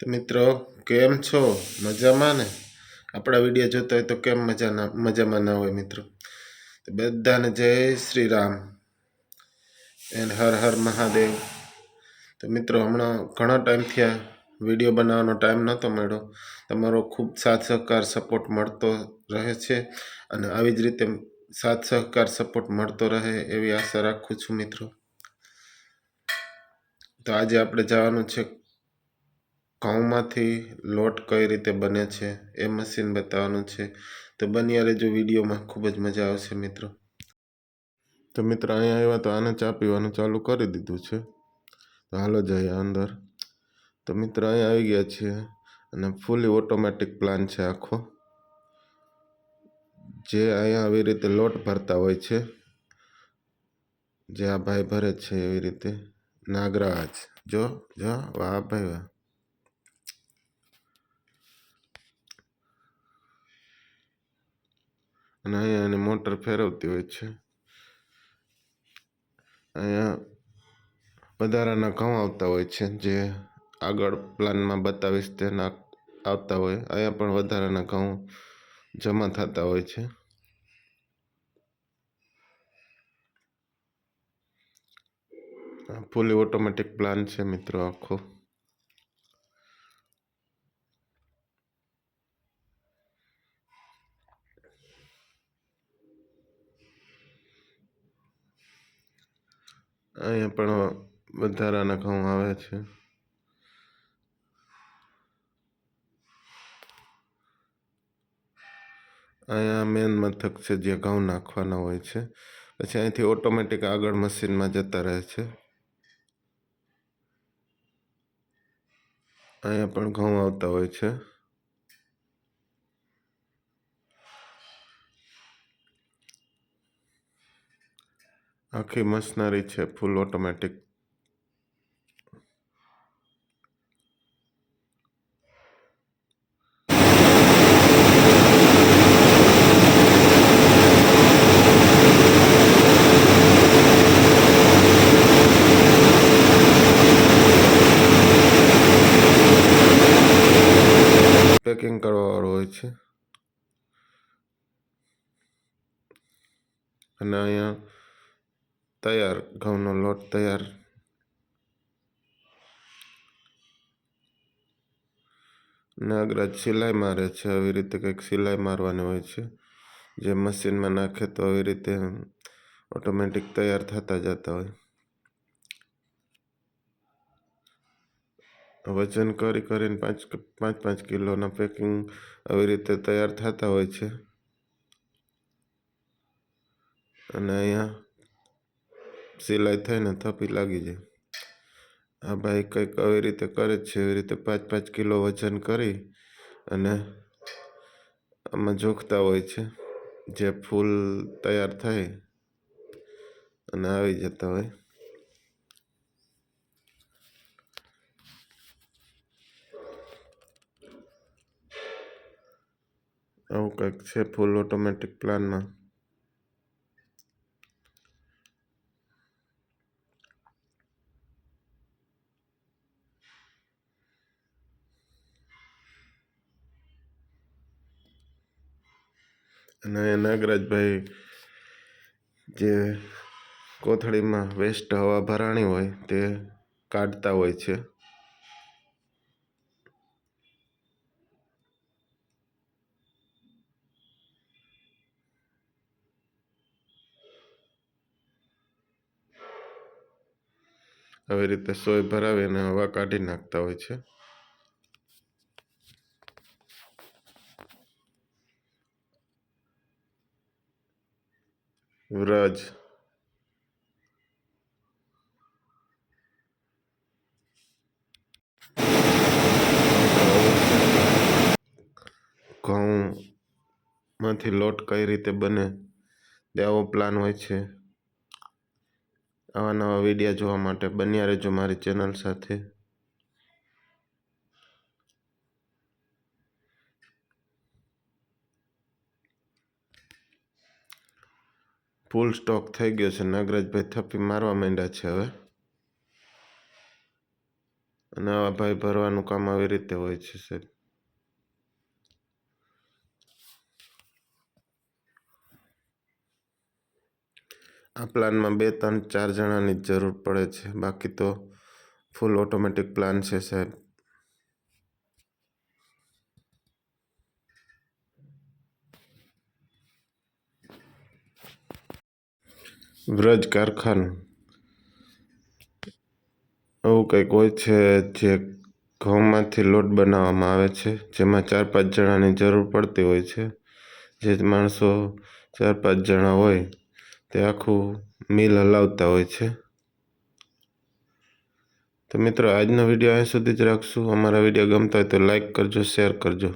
તો મિત્રો, કેમ છો? મજામાં ને? આપણા વીડિયો જોતા હોય તો કેમ મજા ના મજામાં ના હોય મિત્રો? તો બધાને જય શ્રી રામ એન્ડ હર હર મહાદેવ. તો મિત્રો, હમણાં ઘણા ટાઈમથી આ વીડિયો બનાવવાનો ટાઈમ નહોતો મળ્યો. તમારો ખૂબ સાથ સહકાર સપોર્ટ મળતો રહે છે અને આવી જ રીતે સાથ સહકાર સપોર્ટ મળતો રહે એવી આશા રાખું છું મિત્રો. તો આજે આપણે જવાનું છે ઘઉંમાંથી લોટ કઈ રીતે બને છે એ મશીન બતાવવાનું છે. તો બન્યા રહેજો વિડીયોમાં. ખૂબ જ મજા આવશે મિત્રો. તો મિત્રો અહીંયા આવ્યા તો આને ચા પીવાનું ચાલુ કરી દીધું છે. તો હાલો જઈએ અંદર. તો મિત્રો અહીંયા આવી ગયા છીએ અને ફૂલી ઓટોમેટિક પ્લાન છે આખો. જે અહીંયા આવી રીતે લોટ ભરતા હોય છે. જે આ ભાઈ ભરે છે એવી રીતે. નાગરાજ. જો જો, વાહ ભાઈ વાહ. અને અહીંયા એને મોટર ફેરવતી હોય છે. અહીંયા વધારાના ઘઉં આવતા હોય છે, જે આગળ પ્લાનમાં બતાવીશ તેના આવતા હોય. અહીંયા પણ વધારાના ઘઉં જમા થતા હોય છે. ફૂલી ઓટોમેટિક પ્લાન છે મિત્રો આખો. અહીંયા પણ વધારાના ઘઉં આવે છે. અહીંયા મેન મથક છે જે ઘઉં નાખવાના હોય છે. પછી અહીંથી ઓટોમેટિક આગળ મશીનમાં જતા રહે છે. અહીંયા પણ ઘઉં આવતા હોય છે. આખી મશીનરી છે ફૂલ ઓટોમેટિક પેકિંગ કરવાવાળો હોય છે. અને અહીંયા તૈયાર ઘઉંનો લોટ તૈયાર નાગરાજ સિલાઈ મારે છે આવી રીતે કંઈક સિલાઈ મારવાની હોય છે જે મશીનમાં નાખે તો આવી રીતે ઓટોમેટિક તૈયાર થતા જતા હોય વજન કરી કરીને પાંચ પાંચ પાંચ કિલોના પેકિંગ આવી રીતે તૈયાર થતા હોય છે. અને અહીંયા સિલાઈ થઈને થપી લાગી જાય. આ ભાઈ કંઈક આવી રીતે કરે છે, એવી રીતે પાંચ પાંચ કિલો વજન કરી અને આમાં જોખતા હોય છે. જે ફૂલ તૈયાર થાય અને આવી જતા હોય. આવું કંઈક છે ફૂલ ઓટોમેટિક પ્લાનમાં. અને નાગરાજભાઈ જે કોથળીમાં વેસ્ટ હવા ભરાણી હોય તે કાઢતા હોય છે. આવી રીતે સોય ભરાવી અને હવા કાઢી નાખતા હોય છે. વ્રજ. ઘઉંમાંથી લોટ કઈ રીતે બને તે આવો પ્લાન હોય છે. આવા નવા વિડીયા જોવા માટે બન્યા રહેજો મારી ચેનલ સાથે. ફૂલ સ્ટોક થઈ ગયો છે. નાગરાજભાઈ થપ્પી મારવા માંડ્યા છે હવે. અને આવા ભાઈ ભરવાનું કામ આવી રીતે હોય છે સાહેબ. આ પ્લાનમાં બે, ત્રણ, ચાર જણાની જ જરૂર પડે છે. બાકી તો ફૂલ ઓટોમેટિક પ્લાન છે સાહેબ. વ્રજ કારખાનું. આવું કંઈક હોય છે જે ઘઉંમાંથી લોટ બનાવવામાં આવે છે, જેમાં ચાર પાંચ જણાની જરૂર પડતી હોય છે. જે માણસો ચાર પાંચ જણા હોય, તે આખું મિલ હલાવતા હોય છે. તો મિત્રો, આજનો વીડિયો અહીં સુધી જ રાખશું. અમારા વીડિયો ગમતા હોય તો લાઈક કરજો, શેર કરજો.